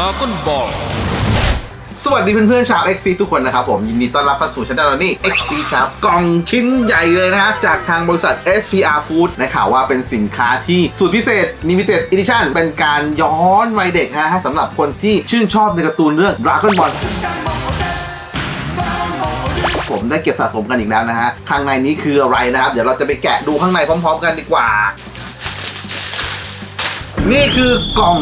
าก้นบอลสวัสดีเพื่อนๆชาว XC ทุกคนนะครับผมยินดีต้อนรับเข้าสู่ช่องนี้ XC ครับกล่องชิ้นใหญ่เลยนะฮะจากทางบริษัท SPR Food นะข่าวว่าเป็นสินค้าที่สุดพิเศษ Limited Edition เป็นการย้อนวัยเด็กนะฮะสำหรับคนที่ชื่นชอบในการ์ตูนเรื่อง Dragon Ball ผมได้เก็บสะสมกันอีกแล้วนะฮะข้างในนี้คืออะไรนะครับ เดี๋ยวเราจะไปแกะดูข้างในพร้อม ๆ กันดีกว่า นี่คือกล่อง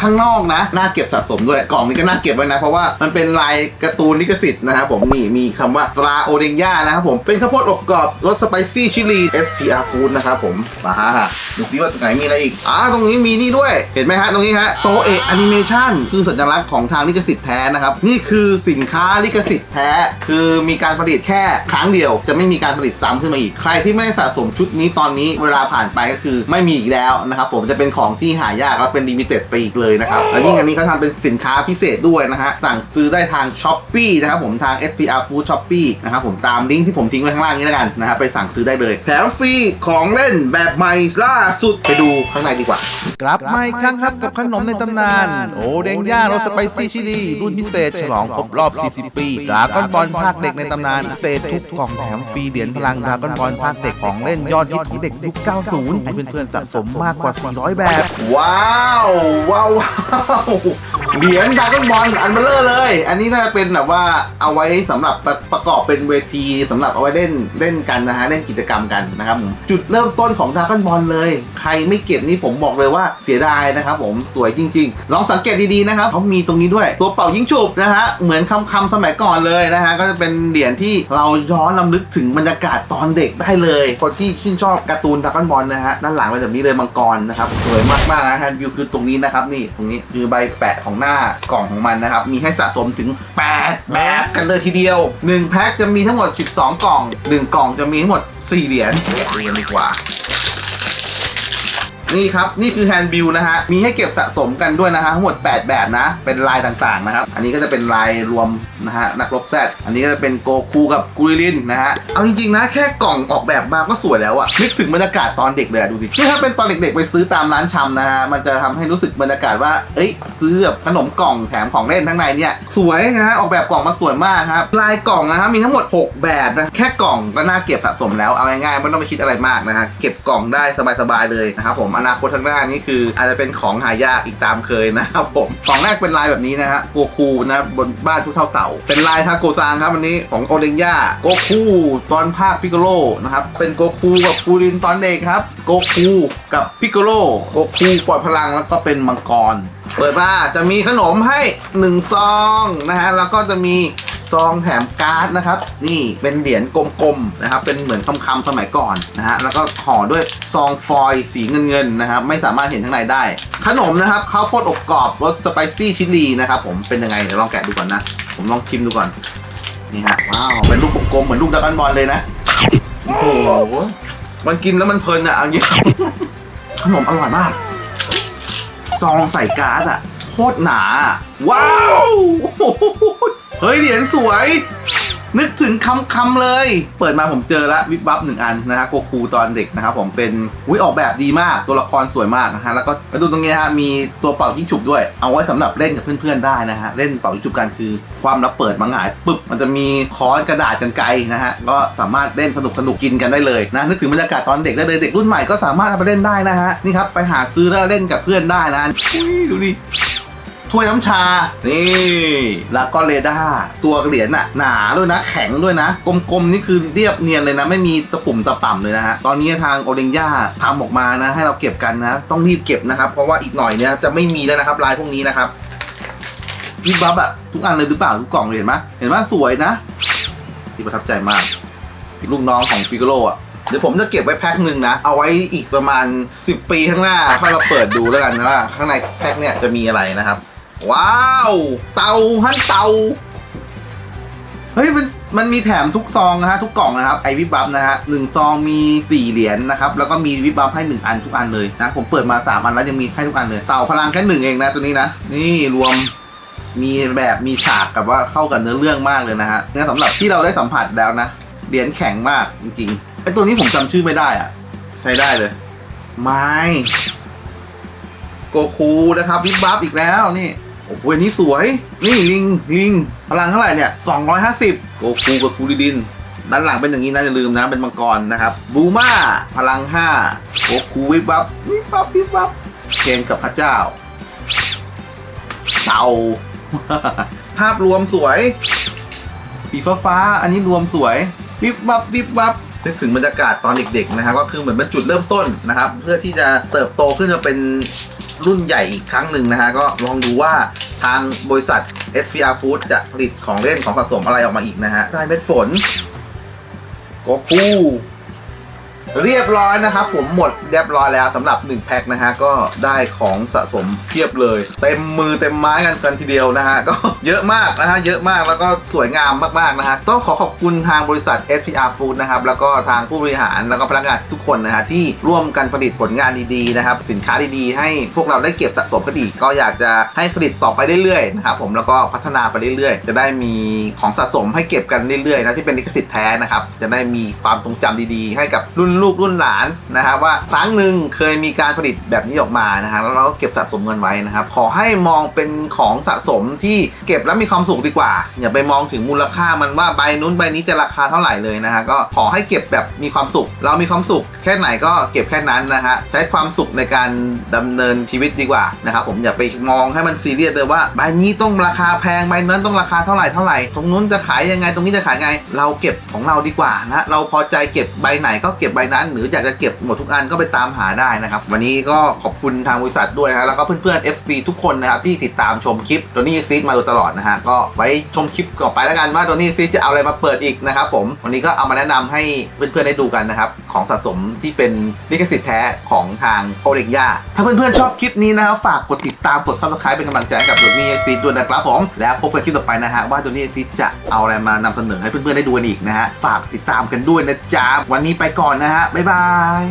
ข้างนอกนะ น่าเก็บสะสมด้วย กล่องนี้ก็น่าเก็บไว้นะ เพราะว่ามันเป็นลายการ์ตูนลิขสิทธิ์นะครับผมนี่มีคำว่าตราโอเดงย่านะครับผม เป็นข้าวโพดอบกรอบรสสไปซี่ชิลี SPR Food นะครับผมมาฮะดูซิว่าตรงไหนมีอะไรอีกอ่าตรงนี้มีนี่ด้วย เห็นไหมฮะตรงนี้ฮะโตเอะแอนิเมชันคือสัญลักษณ์ของทางลิขสิทธิ์แท้นะครับ นี่คือสินค้าลิขสิทธิ์แท้ คือมีการผลิตแค่ครั้งเดียว จะไม่มีการผลิตซ้ำขึ้นมาอีก ใครที่ไม่สะสมชุดนี้ตอนนี้เวลาผ่านไปก็คือไม่มีอีกแล้วนะครับผมจะเป็นของที่หายากและเป็นลิมิเต็ดไปอีกเลยนะครับแล้วยิ่งอันนี้เขาทำเป็นสินค้าพิเศษด้วยนะฮะสั่งซื้อได้ทาง s h อ p e e นะครับผมทาง SPR Food Shopee นะครับผมตามลิงก์ที่ผมทิ้งไว้ข้างล่างนี้แล้วกันนะครับไปสั่งซื้อได้เลย แถมฟรีของเล่นแบบใหม่ล่าสุดไปดูข้างในดีกว่า กลับมาอีกครั้งครับกับขนมในตำนาน โอเดงย่ารสสไปซี่ชิลีรุ่นพิเศษ ฉลองครบรอบ 40 ปีดราก้อนบอลภาคเด็กในตำนานพิเศษทุกกล่องแถมฟรีเหรียญพลังดราก้อนบอลภาคเด็กของเล่นยอดฮิตของเด็กยุค 90 ให้เพื่อนๆสะสมมากกว่า 400 แบบ ว้าว ว้าวว้าว เหรียญดราก้อนบอลอันเบลเลอร์เลย อันนี้น่าจะเป็นแบบว่าเอาไว้สำหรับประประกอบเป็นเวทีสำหรับเอาไว้เล่นเล่นกันนะฮะเล่นกิจกรรมกันนะครับผมจุดเริ่มต้นของดราก้อนบอลเลย ใครไม่เก็บนี่ผมบอกเลยว่าเสียดายนะครับผมสวยจริง ๆ ลองสังเกตดีๆนะครับเขามีตรงนี้ด้วย ตัวเป่ายิงฉุบนะฮะเหมือนคำคำสมัยก่อนเลยนะฮะก็จะเป็นเหรียญที่เราย้อนลำลึกถึงบรรยากาศตอนเด็กได้เลยคนที่ชื่นชอบการ์ตูนดราก้อนบอลนะฮะด้านหลังเป็นแบบนี้เลยมังกรนะครับสวยมากๆนะฮนด์วิวคือตรงนี้นะครับนี่ตรงนี้คือใบแปะของหน้ากล่องของมันนะครับ มีให้สะสมถึง 8 แบบกันเลยทีเดียว 1 แพ็คจะมีทั้งหมด 12 กล่อง 1 กล่องจะมีทั้งหมด 4 เหรียญเรียนดีกว่า นี่ครับนี่คือแฮนด์บิลนะฮะมีให้เก็บสะสมกันด้วยนะฮะทั้งหมด 8 แบบนะ เป็นลายต่างๆนะครับ อันนี้ก็จะเป็นลายรวมนะฮะนักรบแซดอันนี้ก็จะเป็นโกคูกับกุริลินนะฮะเอาจริงๆนะแค่กล่องออกแบบมาก็สวยแล้วอะนึกถึงบรรยากาศตอนเด็กเลยอะดูสินี่ถ้าเป็นตอนเด็กๆไปซื้อตามร้านชำนะฮะมันจะทำให้รู้สึกบรรยากาศว่าเอ้ยซื้อแบบขนมกล่องแถมของเล่นทั้งในเนี่ยสวยนะฮะออกแบบกล่องมาสวยมากครับลายกล่องนะฮะมีทั้งหมด 6 แบบนะแค่กล่องก็น่าเก็บสะสมแล้วเอาง่ายๆไม่ต้องไปคิดอะไรมากนะฮะเก็บกล่องได้สบายๆเลยนะครับผมอนาคตข้างหน้านี่คือ อาจจะเป็นของหายากอีกตามเคยนะครับผมกล่องแรกเป็นลายแบบนี้นะฮะโกคูนะบนบ้านผู้เท่าเต่า เป็นลายทาโกซางครับอันนี้ของโอเลงย่าโกคูตอนภาคพิกโลนะครับเป็นโกคูกับกูรินตอนเด็กครับโกคูกับพิกโกโลโกคูปล่อยพลังแล้วก็เป็นมังกร เปิดมาจะมีขนมให้ 1 ซองนะฮะแล้วก็จะมี ซองแถมการ์ดนะครับ นี่เป็นเหรียญกลมๆนะครับ เป็นเหมือนคำๆสมัยก่อนนะฮะแล้วก็ห่อด้วยซองฟอยล์สีเงินๆนะครับ ไม่สามารถเห็นข้างในได้ ขนมนะครับข้าวโพดอบกรอบรสสไปซี่ชิลลีนะครับผมเป็นยังไงเดี๋ยวลองแกะดูก่อนนะ ผมลองชิมดูก่อนนี่ฮะว้าวเป็นลูกกลมๆเหมือนลูกดราก้อนบอลเลยนะโอ้โหมันกินแล้วมันเพลินอะเอาอย่างงี้ขนมอร่อยมาก ซองใส่การ์ดอะโคตรหนา ว้าว เฮ้ยเหรียญสวย นึกถึงคำคำๆเลย เปิดมาผมเจอแล้ววิบวับหนึ่งอันนะฮะโกคูตอนเด็กนะครับผมเป็นวิออกแบบดีมากตัวละครสวยมากนะฮะแล้วก็มาดูตรงนี้นะฮะมีตัวเป่ายิงฉุบด้วย เอาไว้สำหรับเล่นกับเพื่อนๆได้นะฮะเล่นเป่ายิงฉุบกันคือความแล้วเปิดมาหงายปึ๊บมันจะมีค้อนกระดาษกันไกลนะฮะก็สามารถเล่นสนุกสนุกกินกันได้เลยนะนึกถึงบรรยากาศตอนเด็กได้เลยเด็กรุ่นใหม่ก็สามารถเอาไปเล่นได้นะฮะนี่ครับไปหาซื้อแล้วเล่นกับเพื่อนได้นะดูดิ ถ้วยน้ำชา นี่ แล้วก็เรดาร์ตัวเหรียญน่ะหนาด้วยนะ แข็งด้วยนะ กลมๆ นี่คือเรียบเนียนเลยนะ ไม่มีตะปุ่มตะป่ำเลยนะฮะ ตอนนี้ทางโอเดงย่าทำออกมานะ ให้เราเก็บกันนะ ต้องรีบเก็บนะครับ เพราะว่าอีกหน่อยเนี่ยจะไม่มีแล้วนะครับลายพวกนี้นะครับวิบวับอะทุกอันเลยหรือเปล่าทุกกล่องเลยเห็นไหมเห็นไหมสวยนะ ที่ประทับใจมากลูกน้องของปิกโลอะเดี๋ยวผมจะเก็บไว้แพ็คหนึ่งนะ เอาไว้อีกประมาณ 10 ปีข้างหน้าค่อยมาเปิดดูแล้วกันนะว่า ข้างในแพ็คเนี่ยจะมีอะไรนะครับ ว้าว เตาฮั่นเตา เฮ้ยมันมันมีแถมทุกซองนะฮะทุกกล่องนะครับไอวิบบับนะฮะหนึ่งซองมี 4 เหรียญนะครับ แล้วก็มีวิบบับให้ 1 อันทุกอันเลยนะ ผมเปิดมา 3 อันแล้วยังมีให้ทุกอันเลย เต่าพลังแค่หนึ่งเองนะตัวนี้นะ นี่รวมมีแบบมีฉากกับว่าเข้ากับเนื้อเรื่องมากเลยนะฮะเนี่ยสำหรับที่เราได้สัมผัสแล้วนะ เหรียญแข็งมากจริงๆไอตัวนี้ผมจำชื่อไม่ได้อะใช้ได้เลย ไม้โกคูนะครับวิบบับอีกแล้วนี่ โอ้โหอันนี้สวย นี่ลิงลิงพลังเท่าไหร่เนี่ย250 โกคูกับกูริดิน ด้านหลังเป็นอย่างนี้นะอย่าลืมนะเป็นมังกรนะครับบูมาพลัง5โกคูวิบวับวิบวับวิบวับเคนกับพระเจ้า เต่า ภาพรวมสวย สีฟ้าฟ้าอันนี้รวมสวย วิบวับวิบวับนึกถึงบรรยากาศตอนเด็กๆนะครับ ก็คือเหมือนเป็นจุดเริ่มต้นนะครับ เพื่อที่จะเติบโตขึ้นมาเป็น รุ่นใหญ่อีกครั้งหนึ่งนะฮะ ก็ลองดูว่าทางบริษัท SPR Food จะผลิตของเล่นของสะสมอะไรออกมาอีกนะฮะได้เม็ดฝนโกคู เรียบร้อยนะครับผมหมดเรียบร้อยแล้วสำหรับ 1 แพ็คนะฮะก็ได้ของสะสมเพียบเลย เต็มมือเต็มไม้กันกันทีเดียวนะฮะก็เยอะมากนะฮะเยอะมากแล้วก็สวยงามมากๆนะฮะต้องขอขอบคุณทางบริษัท SPR Food นะครับแล้วก็ทางผู้บริหารแล้วก็พนักงานทุกคนนะฮะที่ร่วมกันผลิตผลงานดีๆนะครับสินค้าดีๆ ให้พวกเราได้เก็บสะสมก็ดีก็อยากจะให้ผลิตต่อไปเรื่อยๆนะครับผมแล้วก็พัฒนาไปเรื่อยๆ จะได้มีของสะสมให้เก็บกันเรื่อยๆนะที่เป็นลิขสิทธิ์แท้นะครับจะได้มีความทรงจำดีๆ ให้กับรุ่นลูกรุ่นหลานนะครับว่าครั้งหนึ่งเคยมีการผลิตแบบนี้ออกมานะฮะแล้วเราก็เก็บสะสมเงินไว้นะครับ ขอให้มองเป็นของสะสมที่เก็บแล้วมีความสุขดีกว่า อย่าไปมองถึงมูลค่ามันว่าใบนู้นใบนี้จะราคาเท่าไหร่เลยนะฮะก็ขอให้เก็บแบบมีความสุข เรามีความสุขแค่ไหนก็เก็บแค่นั้นนะฮะใช้ความสุขในการดำเนินชีวิตดีกว่านะครับผมอย่าไปมองให้มันซีเรียสเลยว่าใบนี้ต้องราคาแพงใบนั้นต้องราคาเท่าไหร่เท่าไหร่ตรงนู้นจะขายยังไงตรงนี้จะขายไง เราเก็บของเราดีกว่านะเราพอใจเก็บใบไหนก็เก็บใบนั้น หรืออยากจะเก็บหมดทุกอันก็ไปตามหาได้นะครับ วันนี้ก็ขอบคุณทางบริษัทด้วยฮะแล้วก็เพื่อนๆ FC ทุกคนนะครับที่ติดตามชมคลิปโดนี่ซีดมาโดยตลอดนะฮะก็ไว้ชมคลิปต่อไปแล้วกันว่าโดนี่ซีดจะเอาอะไรมาเปิดอีกนะครับผมวันนี้ก็เอามาแนะนำให้เพื่อนๆได้ดูกันนะครับของสะสมที่เป็นลิขสิทธิ์แท้ของทางโอเด็กย่าถ้าเพื่อนๆชอบคลิปนี้นะครับฝากกดติดตามกด subscribe เป็นกำลังใจให้กับโดนี่ซีดด้วยนะครับผมแล้วพบกันคลิปต่อไปนะฮะว่าโดนี่ซีดจะเอาอะไรมานำเสนอให้เพื่อนๆได้ดูกันอีกนะฮะฝากติดตามกันด้วยนะจ๊ะวันนี้ไปก่อนนะฮะบ๊ายบาย